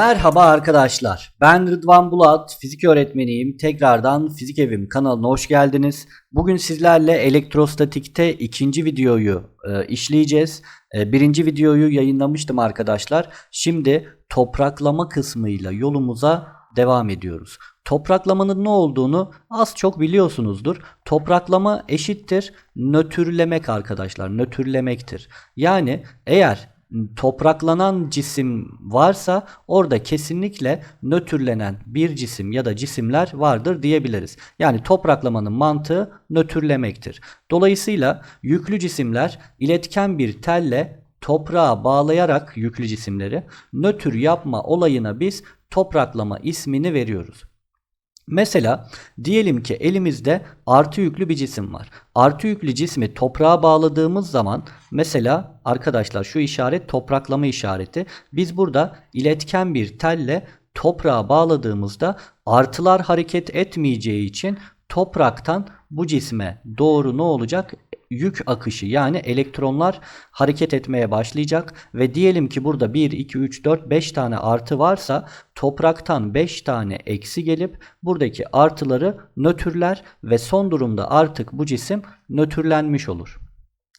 Merhaba arkadaşlar. Ben Rıdvan Bulat, fizik öğretmeniyim. Tekrardan Fizik Evim kanalına hoş geldiniz. Bugün sizlerle elektrostatikte ikinci videoyu e, işleyeceğiz. E, birinci videoyu yayınlamıştım arkadaşlar. Şimdi topraklama kısmıyla yolumuza devam ediyoruz. Topraklamanın ne olduğunu az çok biliyorsunuzdur. Topraklama eşittir nötrlemek arkadaşlar. Nötrlemektir. Yani eğer topraklanan cisim varsa orada kesinlikle nötrlenen bir cisim ya da cisimler vardır diyebiliriz. Yani topraklamanın mantığı nötrlemektir. Dolayısıyla yüklü cisimler iletken bir telle toprağa bağlayarak yüklü cisimleri nötr yapma olayına biz topraklama ismini veriyoruz. Mesela diyelim ki elimizde artı yüklü bir cisim var. Artı yüklü cismi toprağa bağladığımız zaman mesela arkadaşlar şu işaret topraklama işareti. Biz burada iletken bir telle toprağa bağladığımızda artılar hareket etmeyeceği için topraktan bu cisme doğru ne olacak? Yük akışı yani elektronlar hareket etmeye başlayacak ve diyelim ki burada 1, 2, 3, 4, 5 tane artı varsa topraktan 5 tane eksi gelip buradaki artıları nötrler ve son durumda artık bu cisim nötrlenmiş olur.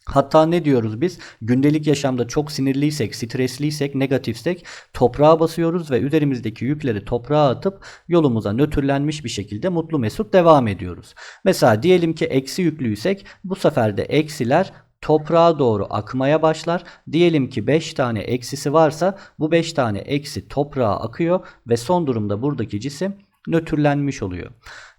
Hatta ne diyoruz biz? Gündelik yaşamda çok sinirliysek, stresliysek, negatifsek toprağa basıyoruz ve üzerimizdeki yükleri toprağa atıp yolumuza nötrlenmiş bir şekilde mutlu mesut devam ediyoruz. Mesela diyelim ki eksi yüklüysek bu sefer de eksiler toprağa doğru akmaya başlar. Diyelim ki 5 tane eksisi varsa bu 5 tane eksi toprağa akıyor ve son durumda buradaki cisim nötrlenmiş oluyor.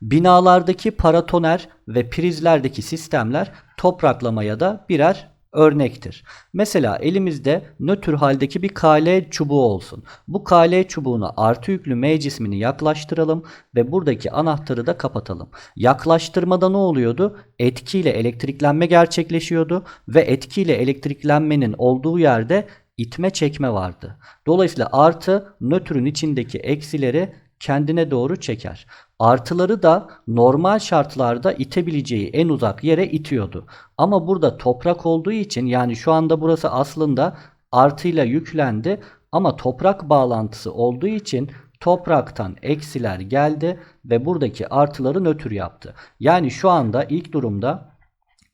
Binalardaki paratoner ve prizlerdeki sistemler topraklamaya da birer örnektir. Mesela elimizde nötr haldeki bir KL çubuğu olsun. Bu KL çubuğuna artı yüklü M cismini yaklaştıralım ve buradaki anahtarı da kapatalım. Yaklaştırmada ne oluyordu? Etkiyle elektriklenme gerçekleşiyordu ve etkiyle elektriklenmenin olduğu yerde itme çekme vardı. Dolayısıyla artı nötrün içindeki eksileri kendine doğru çeker. Artıları da normal şartlarda itebileceği en uzak yere itiyordu. Ama burada toprak olduğu için yani şu anda burası aslında artıyla yüklendi ama toprak bağlantısı olduğu için topraktan eksiler geldi ve buradaki artıları nötr yaptı. Yani şu anda ilk durumda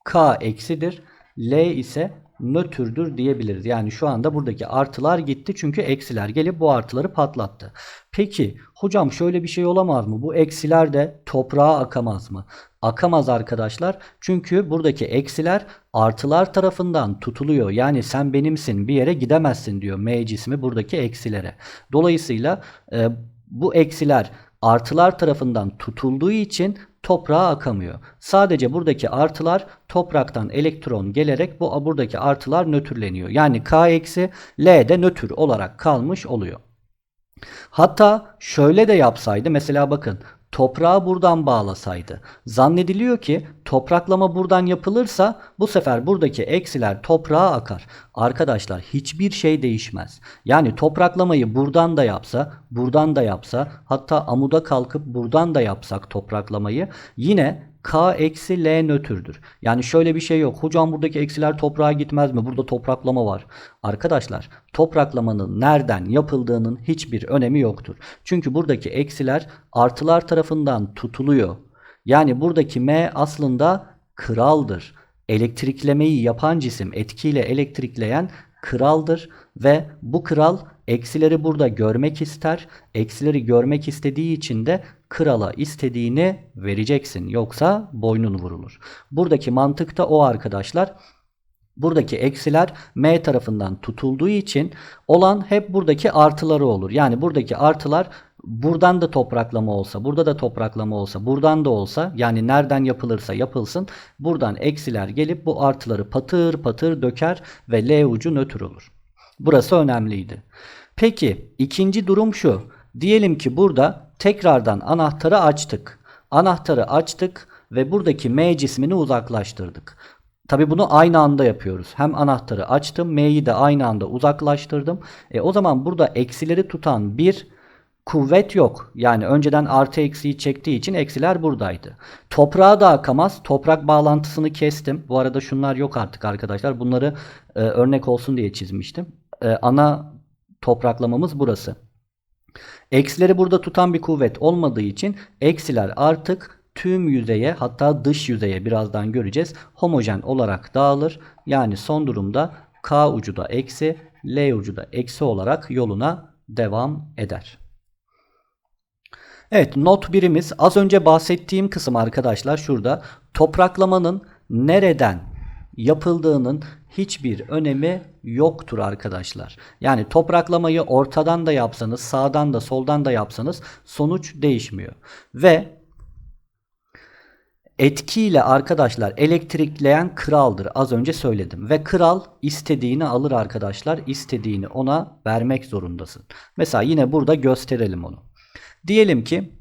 K eksidir. L ise nötrdür diyebiliriz. Yani şu anda buradaki artılar gitti çünkü eksiler gelip bu artıları patlattı. Peki hocam şöyle bir şey olamaz mı? Bu eksiler de toprağa akamaz mı? Akamaz arkadaşlar. Çünkü buradaki eksiler artılar tarafından tutuluyor. Yani sen benimsin bir yere gidemezsin diyor M cismi buradaki eksilere. Dolayısıyla e, bu eksiler artılar tarafından tutulduğu için toprağa akamıyor. Sadece buradaki artılar topraktan elektron gelerek bu buradaki artılar nötrleniyor. Yani K eksi L de nötr olarak kalmış oluyor. Hatta şöyle de yapsaydı mesela bakın toprağı buradan bağlasaydı. Zannediliyor ki topraklama buradan yapılırsa bu sefer buradaki eksiler toprağa akar. Arkadaşlar hiçbir şey değişmez. Yani topraklamayı buradan da yapsa, buradan da yapsa, hatta amuda kalkıp buradan da yapsak topraklamayı yine K eksi L nötrdür. Yani şöyle bir şey yok. Hocam buradaki eksiler toprağa gitmez mi? Burada topraklama var. Arkadaşlar topraklamanın nereden yapıldığının hiçbir önemi yoktur. Çünkü buradaki eksiler artılar tarafından tutuluyor. Yani buradaki M aslında kraldır. Elektriklemeyi yapan cisim etkiyle elektrikleyen kraldır ve bu kral eksileri burada görmek ister. Eksileri görmek istediği için de krala istediğini vereceksin. Yoksa boynun vurulur. Buradaki mantık da o arkadaşlar. Buradaki eksiler M tarafından tutulduğu için olan hep buradaki artıları olur. Yani buradaki artılar buradan da topraklama olsa, burada da topraklama olsa, buradan da olsa yani nereden yapılırsa yapılsın buradan eksiler gelip bu artıları patır patır döker ve L ucu nötr olur. Burası önemliydi. Peki ikinci durum şu. Diyelim ki burada tekrardan anahtarı açtık. Anahtarı açtık ve buradaki M cismini uzaklaştırdık. Tabi bunu aynı anda yapıyoruz. Hem anahtarı açtım, M'yi de aynı anda uzaklaştırdım. E, o zaman burada eksileri tutan bir kuvvet yok. Yani önceden artı eksiyi çektiği için eksiler buradaydı. Toprağa da akamaz. Toprak bağlantısını kestim. Bu arada şunlar yok artık arkadaşlar. Bunları e, örnek olsun diye çizmiştim. E, ana topraklamamız burası. Eksileri burada tutan bir kuvvet olmadığı için eksiler artık tüm yüzeye hatta dış yüzeye birazdan göreceğiz. Homojen olarak dağılır. Yani son durumda K ucu da eksi, L ucu da eksi olarak yoluna devam eder. Evet not birimiz az önce bahsettiğim kısım arkadaşlar şurada topraklamanın nereden yapıldığının hiçbir önemi yoktur arkadaşlar. Yani topraklamayı ortadan da yapsanız, sağdan da soldan da yapsanız sonuç değişmiyor. Ve etkiyle arkadaşlar elektrikleyen kraldır. Az önce söyledim. Ve kral istediğini alır arkadaşlar. İstediğini ona vermek zorundasın. Mesela yine burada gösterelim onu. Diyelim ki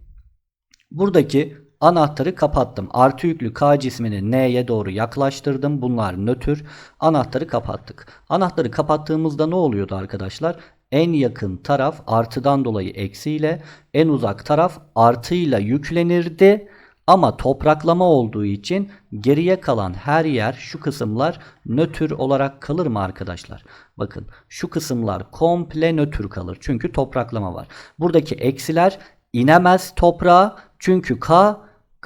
buradaki anahtarı kapattım. Artı yüklü K cismini N'ye doğru yaklaştırdım. Bunlar nötr. Anahtarı kapattık. Anahtarı kapattığımızda ne oluyordu arkadaşlar? En yakın taraf artıdan dolayı eksiyle, en uzak taraf artıyla yüklenirdi. Ama topraklama olduğu için geriye kalan her yer şu kısımlar nötr olarak kalır mı arkadaşlar? Bakın şu kısımlar komple nötr kalır. Çünkü topraklama var. Buradaki eksiler inemez toprağa. Çünkü K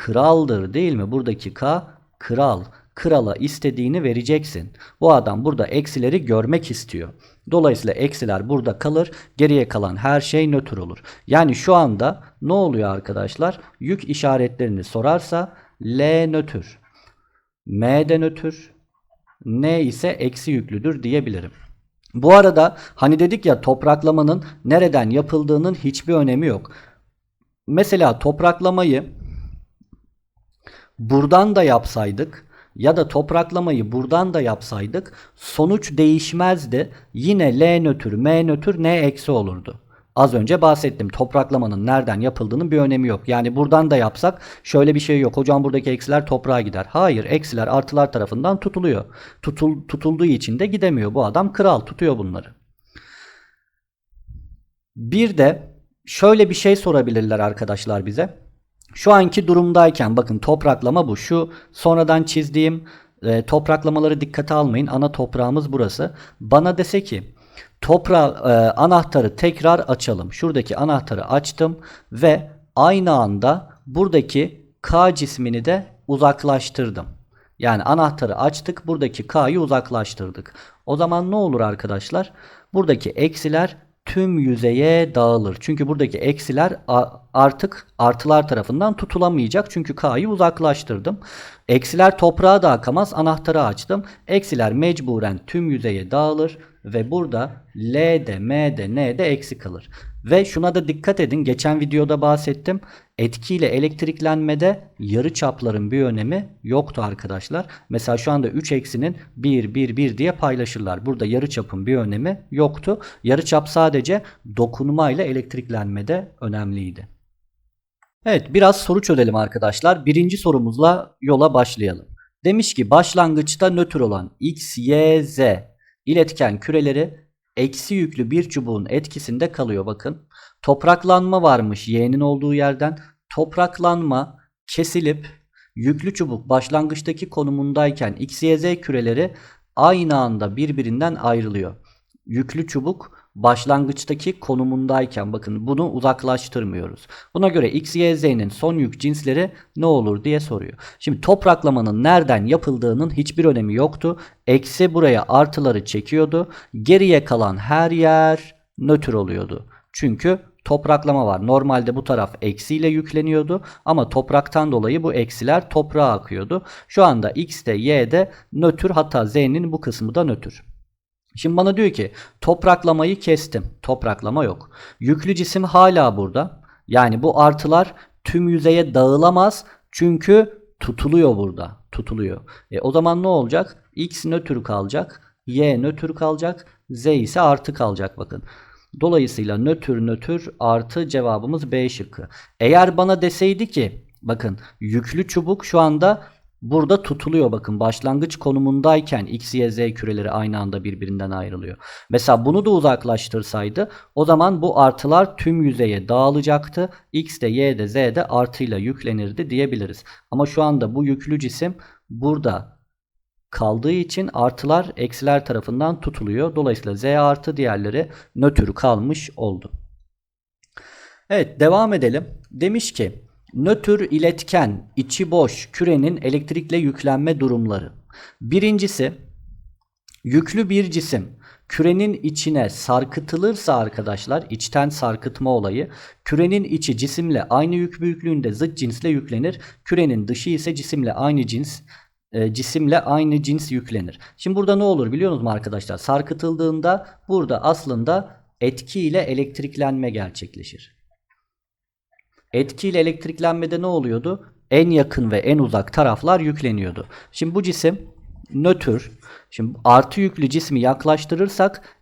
kraldır değil mi? Buradaki K kral. Krala istediğini vereceksin. Bu adam burada eksileri görmek istiyor. Dolayısıyla eksiler burada kalır. Geriye kalan her şey nötr olur. Yani şu anda ne oluyor arkadaşlar? Yük işaretlerini sorarsa L nötr. M de nötr. N ise eksi yüklüdür diyebilirim. Bu arada hani dedik ya topraklamanın nereden yapıldığının hiçbir önemi yok. Mesela topraklamayı buradan da yapsaydık ya da topraklamayı buradan da yapsaydık sonuç değişmezdi. Yine L nötr, M nötr, N eksi olurdu. Az önce bahsettim. Topraklamanın nereden yapıldığının bir önemi yok. Yani buradan da yapsak şöyle bir şey yok. Hocam buradaki eksiler toprağa gider. Hayır eksiler artılar tarafından tutuluyor. Tutul, tutulduğu için de gidemiyor. Bu adam kral tutuyor bunları. Bir de şöyle bir şey sorabilirler arkadaşlar bize. Şu anki durumdayken bakın topraklama bu. Şu sonradan çizdiğim e, topraklamaları dikkate almayın. Ana toprağımız burası. Bana dese ki toprağı e, anahtarı tekrar açalım. Şuradaki anahtarı açtım ve aynı anda buradaki K cismini de uzaklaştırdım. Yani anahtarı açtık. Buradaki K'yı uzaklaştırdık. O zaman ne olur arkadaşlar? Buradaki eksiler tüm yüzeye dağılır. Çünkü buradaki eksiler artık artılar tarafından tutulamayacak. Çünkü K'yı uzaklaştırdım. Eksiler toprağa da akamaz. Anahtarı açtım. Eksiler mecburen tüm yüzeye dağılır. Ve burada L'de, M'de, N'de eksi kalır. Ve şuna da dikkat edin. Geçen videoda bahsettim. Etkiyle elektriklenmede yarı çapların bir önemi yoktu arkadaşlar. Mesela şu anda 3 eksinin 1, 1, 1 diye paylaşırlar. Burada yarı çapın bir önemi yoktu. Yarı çap sadece dokunma ile elektriklenmede önemliydi. Evet biraz soru çözelim arkadaşlar. Birinci sorumuzla yola başlayalım. Demiş ki başlangıçta nötr olan X, Y, Z iletken küreleri eksi yüklü bir çubuğun etkisinde kalıyor bakın. Topraklanma varmış Y'nin olduğu yerden. Topraklanma kesilip yüklü çubuk başlangıçtaki konumundayken X, Y, Z küreleri aynı anda birbirinden ayrılıyor. Yüklü çubuk başlangıçtaki konumundayken bakın bunu uzaklaştırmıyoruz. Buna göre X, Y, Z'nin son yük cinsleri ne olur diye soruyor. Şimdi topraklamanın nereden yapıldığının hiçbir önemi yoktu. Eksi buraya artıları çekiyordu. Geriye kalan her yer nötr oluyordu. Çünkü topraklama var. Normalde bu taraf eksiyle yükleniyordu ama topraktan dolayı bu eksiler toprağa akıyordu. Şu anda X'de Y'de nötr hatta Z'nin bu kısmı da nötr. Şimdi bana diyor ki topraklamayı kestim. Topraklama yok. Yüklü cisim hala burada. Yani bu artılar tüm yüzeye dağılamaz. Çünkü tutuluyor burada. Tutuluyor. E, o zaman ne olacak? X nötr kalacak. Y nötr kalacak. Z ise artı kalacak bakın. Dolayısıyla nötr nötr artı cevabımız B şıkkı. Eğer bana deseydi ki bakın yüklü çubuk şu anda Burada tutuluyor bakın başlangıç konumundayken X, Y, Z küreleri aynı anda birbirinden ayrılıyor. Mesela bunu da uzaklaştırsaydı o zaman bu artılar tüm yüzeye dağılacaktı. X de Y de Z de artıyla yüklenirdi diyebiliriz. Ama şu anda bu yüklü cisim burada kaldığı için artılar eksiler tarafından tutuluyor. Dolayısıyla Z artı diğerleri nötr kalmış oldu. Evet devam edelim. Demiş ki nötr iletken içi boş kürenin elektrikle yüklenme durumları. Birincisi yüklü bir cisim kürenin içine sarkıtılırsa arkadaşlar içten sarkıtma olayı kürenin içi cisimle aynı yük büyüklüğünde zıt cinsle yüklenir. Kürenin dışı ise cisimle aynı cins e, cisimle aynı cins yüklenir. Şimdi burada ne olur biliyor musunuz arkadaşlar? Sarkıtıldığında burada aslında etkiyle elektriklenme gerçekleşir. Etkiyle elektriklenmede ne oluyordu? En yakın ve en uzak taraflar yükleniyordu. Şimdi bu cisim nötr. Şimdi artı yüklü cismi yaklaştırırsak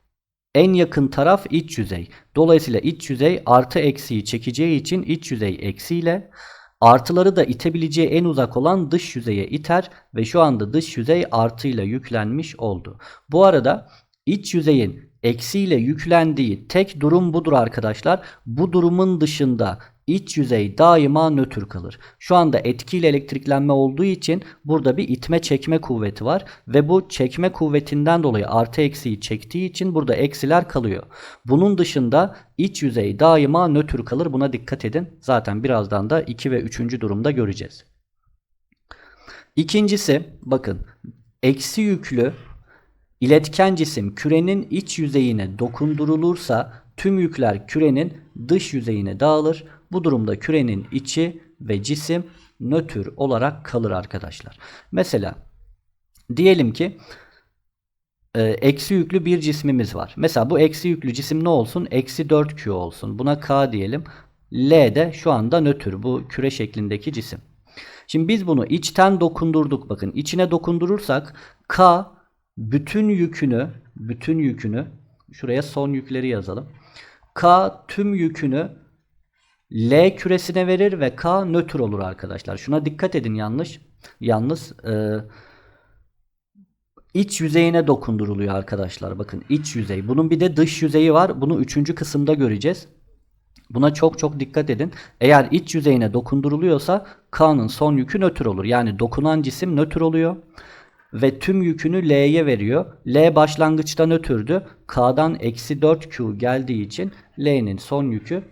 en yakın taraf iç yüzey. Dolayısıyla iç yüzey artı eksiği çekeceği için iç yüzey eksiyle artıları da itebileceği en uzak olan dış yüzeye iter ve şu anda dış yüzey artıyla yüklenmiş oldu. Bu arada iç yüzeyin eksiyle yüklendiği tek durum budur arkadaşlar. Bu durumun dışında iç yüzey daima nötr kalır. Şu anda etkiyle elektriklenme olduğu için burada bir itme çekme kuvveti var ve bu çekme kuvvetinden dolayı artı eksiği çektiği için burada eksiler kalıyor. Bunun dışında iç yüzey daima nötr kalır. Buna dikkat edin. Zaten birazdan da 2 ve 3. durumda göreceğiz. İkincisi bakın eksi yüklü iletken cisim kürenin iç yüzeyine dokundurulursa tüm yükler kürenin dış yüzeyine dağılır. Bu durumda kürenin içi ve cisim nötr olarak kalır arkadaşlar. Mesela diyelim ki e, eksi yüklü bir cismimiz var. Mesela bu eksi yüklü cisim ne olsun? Eksi 4Q olsun. Buna K diyelim. L de şu anda nötr. Bu küre şeklindeki cisim. Şimdi biz bunu içten dokundurduk. Bakın içine dokundurursak K bütün yükünü bütün yükünü şuraya son yükleri yazalım. K tüm yükünü L küresine verir ve K nötr olur arkadaşlar. Şuna dikkat edin yanlış. Yalnız e, iç yüzeyine dokunduruluyor arkadaşlar. Bakın iç yüzey. Bunun bir de dış yüzeyi var. Bunu üçüncü kısımda göreceğiz. Buna çok çok dikkat edin. Eğer iç yüzeyine dokunduruluyorsa K'nın son yükü nötr olur. Yani dokunan cisim nötr oluyor. Ve tüm yükünü L'ye veriyor. L başlangıçta nötrdü. K'dan eksi 4Q geldiği için L'nin son yükü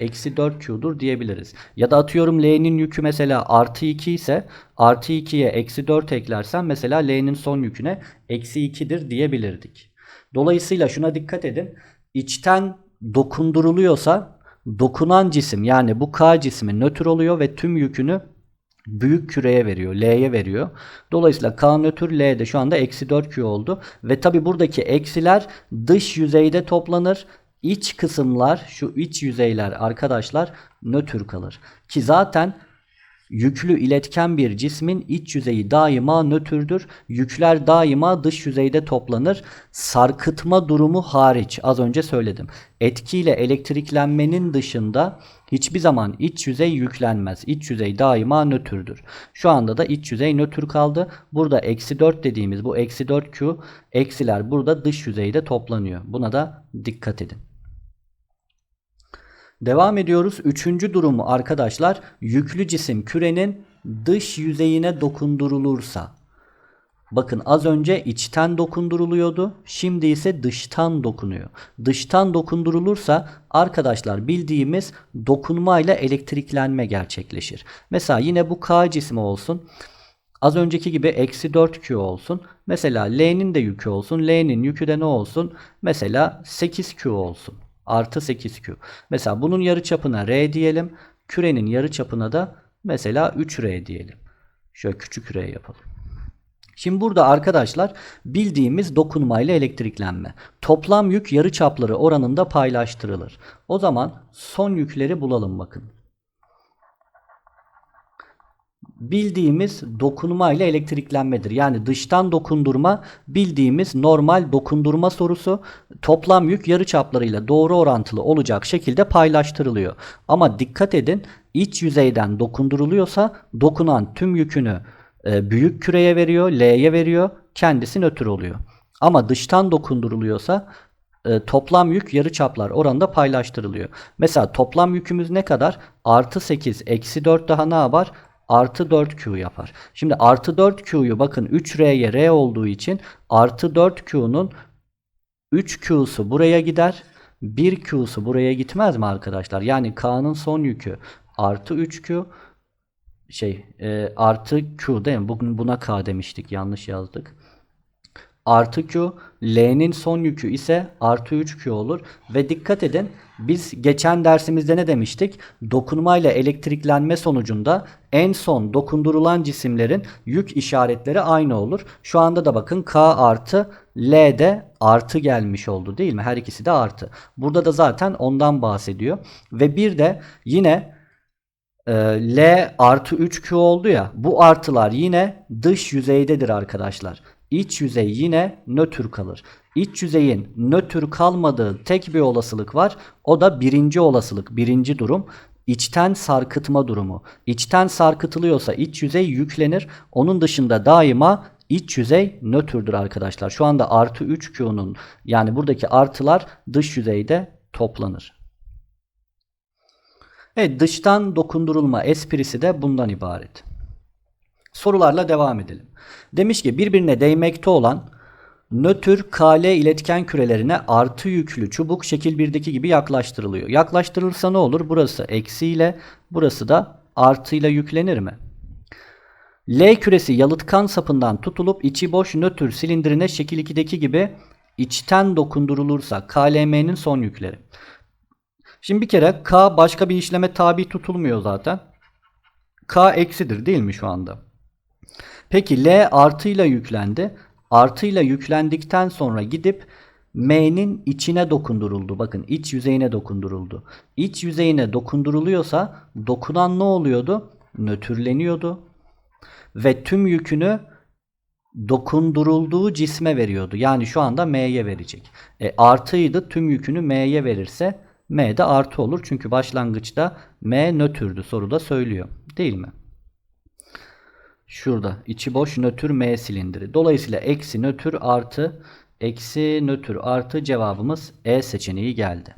eksi 4Q'dur diyebiliriz. Ya da atıyorum L'nin yükü mesela artı 2 ise artı 2'ye eksi 4 eklersen mesela L'nin son yüküne eksi 2'dir diyebilirdik. Dolayısıyla şuna dikkat edin. İçten dokunduruluyorsa dokunan cisim yani bu K cismi nötr oluyor ve tüm yükünü büyük küreye veriyor. L'ye veriyor. Dolayısıyla K nötr L de şu anda eksi 4Q oldu. Ve tabi buradaki eksiler dış yüzeyde toplanır. İç kısımlar şu iç yüzeyler arkadaşlar nötr kalır. Ki zaten yüklü iletken bir cismin iç yüzeyi daima nötrdür. Yükler daima dış yüzeyde toplanır. Sarkıtma durumu hariç az önce söyledim. Etkiyle elektriklenmenin dışında hiçbir zaman iç yüzey yüklenmez. İç yüzey daima nötrdür. Şu anda da iç yüzey nötr kaldı. Burada eksi 4 dediğimiz bu eksi 4Q eksiler burada dış yüzeyde toplanıyor. Buna da dikkat edin. Devam ediyoruz. Üçüncü durumu arkadaşlar yüklü cisim kürenin dış yüzeyine dokundurulursa. Bakın az önce içten dokunduruluyordu. Şimdi ise dıştan dokunuyor. Dıştan dokundurulursa arkadaşlar bildiğimiz dokunmayla elektriklenme gerçekleşir. Mesela yine bu K cismi olsun. Az önceki gibi eksi 4Q olsun. Mesela L'nin de yükü olsun. L'nin yükü de ne olsun? Mesela 8Q olsun artı 8Q. Mesela bunun yarı çapına R diyelim. Kürenin yarı çapına da mesela 3R diyelim. Şöyle küçük R yapalım. Şimdi burada arkadaşlar bildiğimiz dokunmayla elektriklenme. Toplam yük yarı çapları oranında paylaştırılır. O zaman son yükleri bulalım bakın. Bildiğimiz dokunma ile elektriklenmedir. Yani dıştan dokundurma bildiğimiz normal dokundurma sorusu toplam yük yarı çaplarıyla doğru orantılı olacak şekilde paylaştırılıyor. Ama dikkat edin iç yüzeyden dokunduruluyorsa dokunan tüm yükünü e, büyük küreye veriyor, L'ye veriyor, kendisi nötr oluyor. Ama dıştan dokunduruluyorsa e, toplam yük yarı çaplar oranında paylaştırılıyor. Mesela toplam yükümüz ne kadar? Artı 8, eksi 4 daha ne yapar? Artı 4Q yapar. Şimdi artı 4Q'yu bakın 3R'ye R olduğu için artı 4Q'nun 3Q'su buraya gider. bir Q'su buraya gitmez mi arkadaşlar? Yani K'nın son yükü artı 3Q şey e, artı Q değil mi? Bugün buna K demiştik. Yanlış yazdık. Artı Q. L'nin son yükü ise artı 3Q olur. Ve dikkat edin biz geçen dersimizde ne demiştik? Dokunmayla elektriklenme sonucunda en son dokundurulan cisimlerin yük işaretleri aynı olur. Şu anda da bakın K artı L'de artı gelmiş oldu değil mi? Her ikisi de artı. Burada da zaten ondan bahsediyor. Ve bir de yine e, L artı 3Q oldu ya bu artılar yine dış yüzeydedir arkadaşlar. İç yüzey yine nötr kalır. İç yüzeyin nötr kalmadığı tek bir olasılık var. O da birinci olasılık, birinci durum. İçten sarkıtma durumu. İçten sarkıtılıyorsa iç yüzey yüklenir. Onun dışında daima iç yüzey nötrdür arkadaşlar. Şu anda artı 3Q'nun yani buradaki artılar dış yüzeyde toplanır. Evet dıştan dokundurulma esprisi de bundan ibaret. Sorularla devam edelim. Demiş ki birbirine değmekte olan nötr KL iletken kürelerine artı yüklü çubuk şekil 1'deki gibi yaklaştırılıyor. Yaklaştırılırsa ne olur? Burası eksiyle burası da artıyla yüklenir mi? L küresi yalıtkan sapından tutulup içi boş nötr silindirine şekil 2'deki gibi içten dokundurulursa KLM'nin son yükleri. Şimdi bir kere K başka bir işleme tabi tutulmuyor zaten. K eksidir değil mi şu anda? Peki L artıyla yüklendi. Artıyla yüklendikten sonra gidip M'nin içine dokunduruldu. Bakın iç yüzeyine dokunduruldu. İç yüzeyine dokunduruluyorsa dokunan ne oluyordu? Nötrleniyordu. Ve tüm yükünü dokundurulduğu cisme veriyordu. Yani şu anda M'ye verecek. E, artıydı tüm yükünü M'ye verirse M de artı olur. Çünkü başlangıçta M nötrdü soruda söylüyor. Değil mi? Şurada içi boş nötr M silindiri. Dolayısıyla eksi nötr artı eksi nötr artı cevabımız E seçeneği geldi.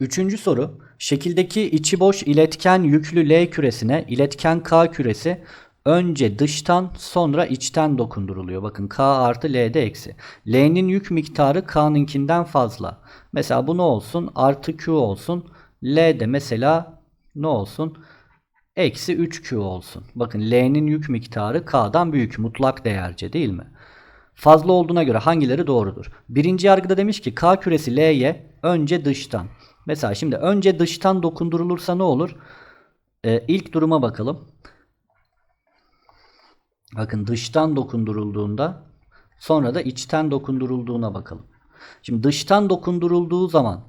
Üçüncü soru. Şekildeki içi boş iletken yüklü L küresine iletken K küresi önce dıştan sonra içten dokunduruluyor. Bakın K artı L'de eksi. L'nin yük miktarı K'nınkinden fazla. Mesela bu ne olsun? Artı Q olsun. L'de mesela ne olsun? Eksi 3Q olsun. Bakın L'nin yük miktarı K'dan büyük. Mutlak değerce değil mi? Fazla olduğuna göre hangileri doğrudur? Birinci yargıda demiş ki K küresi L'ye önce dıştan. Mesela şimdi önce dıştan dokundurulursa ne olur? Ee, ilk duruma bakalım. Bakın dıştan dokundurulduğunda sonra da içten dokundurulduğuna bakalım. Şimdi dıştan dokundurulduğu zaman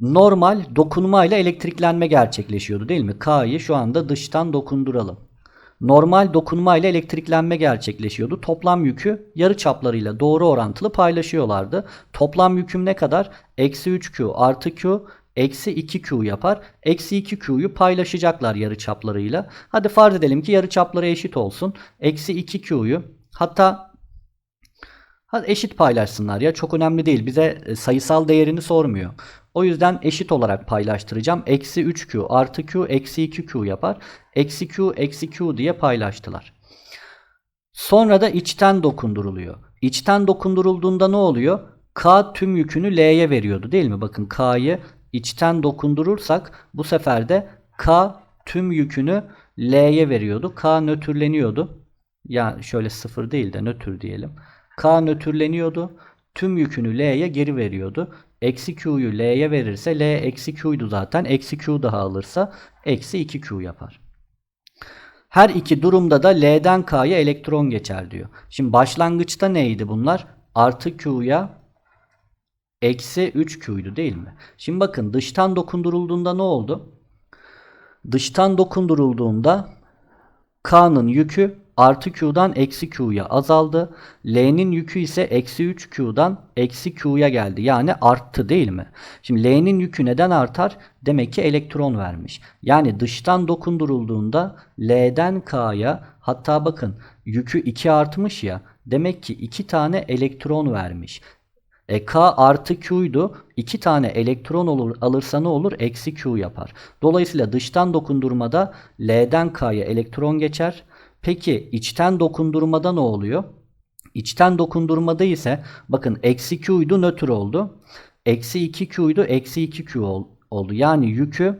normal dokunmayla elektriklenme gerçekleşiyordu değil mi? K'yı şu anda dıştan dokunduralım. Normal dokunmayla elektriklenme gerçekleşiyordu. Toplam yükü yarı çaplarıyla doğru orantılı paylaşıyorlardı. Toplam yüküm ne kadar? Eksi 3Q artı Q eksi 2Q yapar. Eksi 2Q'yu paylaşacaklar yarı çaplarıyla. Hadi farz edelim ki yarı çapları eşit olsun. Eksi 2Q'yu hatta hadi eşit paylaşsınlar ya çok önemli değil. Bize e, sayısal değerini sormuyor. O yüzden eşit olarak paylaştıracağım. Eksi 3Q artı Q eksi 2Q yapar. Eksi Q eksi Q diye paylaştılar. Sonra da içten dokunduruluyor. İçten dokundurulduğunda ne oluyor? K tüm yükünü L'ye veriyordu değil mi? Bakın K'yı içten dokundurursak bu sefer de K tüm yükünü L'ye veriyordu. K nötrleniyordu. Ya şöyle sıfır değil de nötr diyelim. K nötrleniyordu. Tüm yükünü L'ye geri veriyordu. Eksi Q'yu L'ye verirse L eksi Q'ydu zaten. Eksi Q daha alırsa eksi 2Q yapar. Her iki durumda da L'den K'ya elektron geçer diyor. Şimdi başlangıçta neydi bunlar? Artı Q'ya eksi 3Q'ydu değil mi? Şimdi bakın dıştan dokundurulduğunda ne oldu? Dıştan dokundurulduğunda K'nın yükü artı Q'dan eksi Q'ya azaldı. L'nin yükü ise eksi 3Q'dan eksi Q'ya geldi. Yani arttı değil mi? Şimdi L'nin yükü neden artar? Demek ki elektron vermiş. Yani dıştan dokundurulduğunda L'den K'ya hatta bakın yükü 2 artmış ya. Demek ki 2 tane elektron vermiş. E, K artı Q'ydu. 2 tane elektron olur, alırsa ne olur? Eksi Q yapar. Dolayısıyla dıştan dokundurmada L'den K'ya elektron geçer. Peki içten dokundurmada ne oluyor? İçten dokundurmada ise bakın eksi Q'ydu nötr oldu. Eksi 2 Q'ydu eksi 2 Q ol- oldu. Yani yükü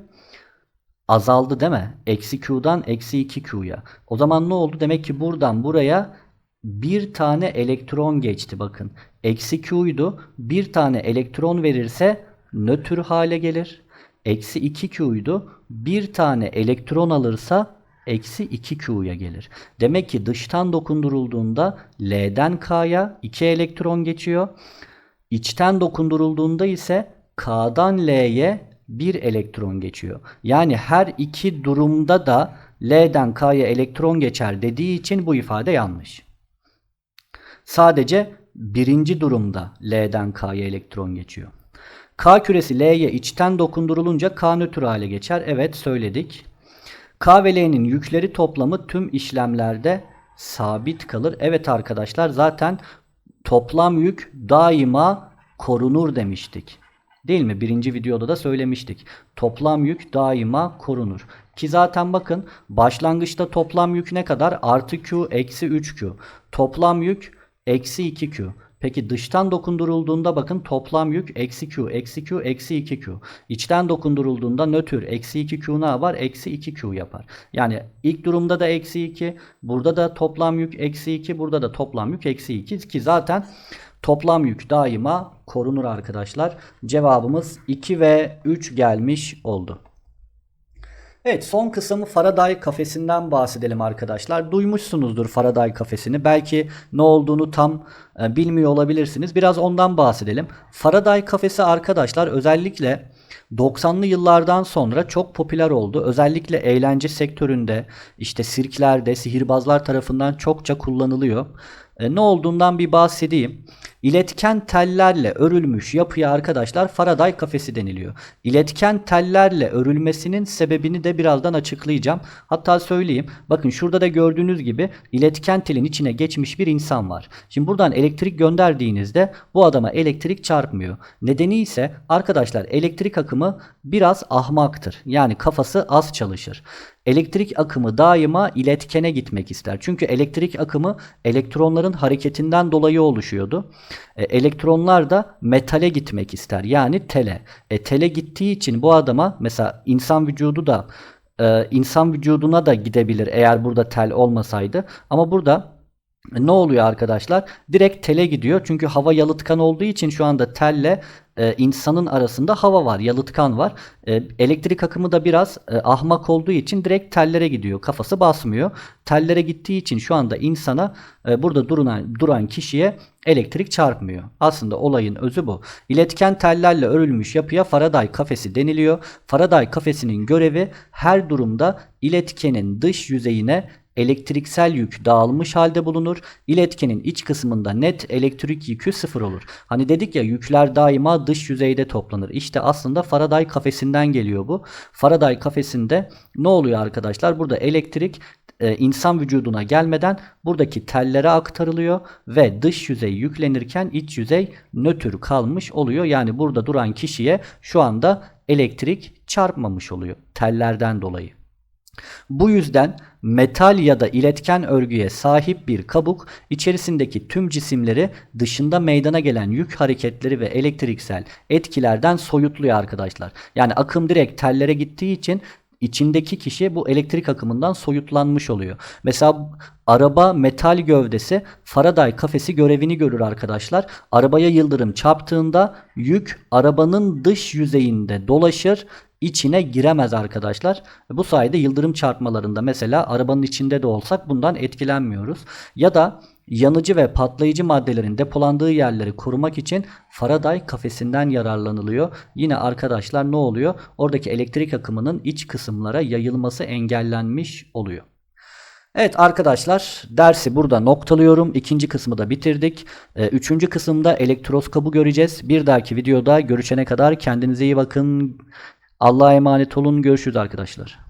azaldı değil mi? Eksi Q'dan eksi 2 Q'ya. O zaman ne oldu? Demek ki buradan buraya bir tane elektron geçti bakın. Eksi Q'ydu. Bir tane elektron verirse nötr hale gelir. Eksi 2 Q'ydu. Bir tane elektron alırsa eksi 2 Q'ya gelir. Demek ki dıştan dokundurulduğunda L'den K'ya 2 elektron geçiyor. İçten dokundurulduğunda ise K'dan L'ye bir elektron geçiyor. Yani her iki durumda da L'den K'ya elektron geçer dediği için bu ifade yanlış. Sadece birinci durumda L'den K'ya elektron geçiyor. K küresi L'ye içten dokundurulunca K nötr hale geçer. Evet söyledik. K yükleri toplamı tüm işlemlerde sabit kalır. Evet arkadaşlar zaten toplam yük daima korunur demiştik. Değil mi? Birinci videoda da söylemiştik. Toplam yük daima korunur. Ki zaten bakın başlangıçta toplam yük ne kadar? Artı Q eksi 3Q. Toplam yük eksi 2Q. Peki dıştan dokundurulduğunda bakın toplam yük eksi Q, eksi Q, eksi 2Q. İçten dokundurulduğunda nötr eksi 2Q ne yapar? Eksi 2Q yapar. Yani ilk durumda da eksi 2, burada da toplam yük eksi 2, burada da toplam yük eksi 2 ki zaten toplam yük daima korunur arkadaşlar. Cevabımız 2 ve 3 gelmiş oldu. Evet son kısım Faraday kafesinden bahsedelim arkadaşlar. Duymuşsunuzdur Faraday kafesini. Belki ne olduğunu tam e, bilmiyor olabilirsiniz. Biraz ondan bahsedelim. Faraday kafesi arkadaşlar özellikle 90'lı yıllardan sonra çok popüler oldu. Özellikle eğlence sektöründe, işte sirklerde, sihirbazlar tarafından çokça kullanılıyor. E, ne olduğundan bir bahsedeyim. İletken tellerle örülmüş yapıya arkadaşlar Faraday kafesi deniliyor. İletken tellerle örülmesinin sebebini de birazdan açıklayacağım. Hatta söyleyeyim. Bakın şurada da gördüğünüz gibi iletken telin içine geçmiş bir insan var. Şimdi buradan elektrik gönderdiğinizde bu adama elektrik çarpmıyor. Nedeni ise arkadaşlar elektrik akımı biraz ahmaktır. Yani kafası az çalışır. Elektrik akımı daima iletkene gitmek ister. Çünkü elektrik akımı elektronların hareketinden dolayı oluşuyordu. E, elektronlar da metale gitmek ister. Yani tele. E, tele gittiği için bu adama mesela insan vücudu da e, insan vücuduna da gidebilir eğer burada tel olmasaydı. Ama burada ne oluyor arkadaşlar? Direkt tele gidiyor. Çünkü hava yalıtkan olduğu için şu anda telle e, insanın arasında hava var, yalıtkan var. E, elektrik akımı da biraz e, ahmak olduğu için direkt tellere gidiyor. Kafası basmıyor. Tellere gittiği için şu anda insana e, burada duran duran kişiye elektrik çarpmıyor. Aslında olayın özü bu. İletken tellerle örülmüş yapıya Faraday kafesi deniliyor. Faraday kafesinin görevi her durumda iletkenin dış yüzeyine elektriksel yük dağılmış halde bulunur. İletkenin iç kısmında net elektrik yükü sıfır olur. Hani dedik ya yükler daima dış yüzeyde toplanır. İşte aslında Faraday kafesinden geliyor bu. Faraday kafesinde ne oluyor arkadaşlar? Burada elektrik e, insan vücuduna gelmeden buradaki tellere aktarılıyor ve dış yüzey yüklenirken iç yüzey nötr kalmış oluyor. Yani burada duran kişiye şu anda elektrik çarpmamış oluyor tellerden dolayı. Bu yüzden metal ya da iletken örgüye sahip bir kabuk içerisindeki tüm cisimleri dışında meydana gelen yük hareketleri ve elektriksel etkilerden soyutluyor arkadaşlar. Yani akım direkt tellere gittiği için içindeki kişi bu elektrik akımından soyutlanmış oluyor. Mesela araba metal gövdesi Faraday kafesi görevini görür arkadaşlar. Arabaya yıldırım çarptığında yük arabanın dış yüzeyinde dolaşır içine giremez arkadaşlar. Bu sayede yıldırım çarpmalarında mesela arabanın içinde de olsak bundan etkilenmiyoruz. Ya da yanıcı ve patlayıcı maddelerin depolandığı yerleri korumak için Faraday kafesinden yararlanılıyor. Yine arkadaşlar ne oluyor? Oradaki elektrik akımının iç kısımlara yayılması engellenmiş oluyor. Evet arkadaşlar dersi burada noktalıyorum. İkinci kısmı da bitirdik. Ee, üçüncü kısımda elektroskopu göreceğiz. Bir dahaki videoda görüşene kadar kendinize iyi bakın. Allah'a emanet olun. Görüşürüz arkadaşlar.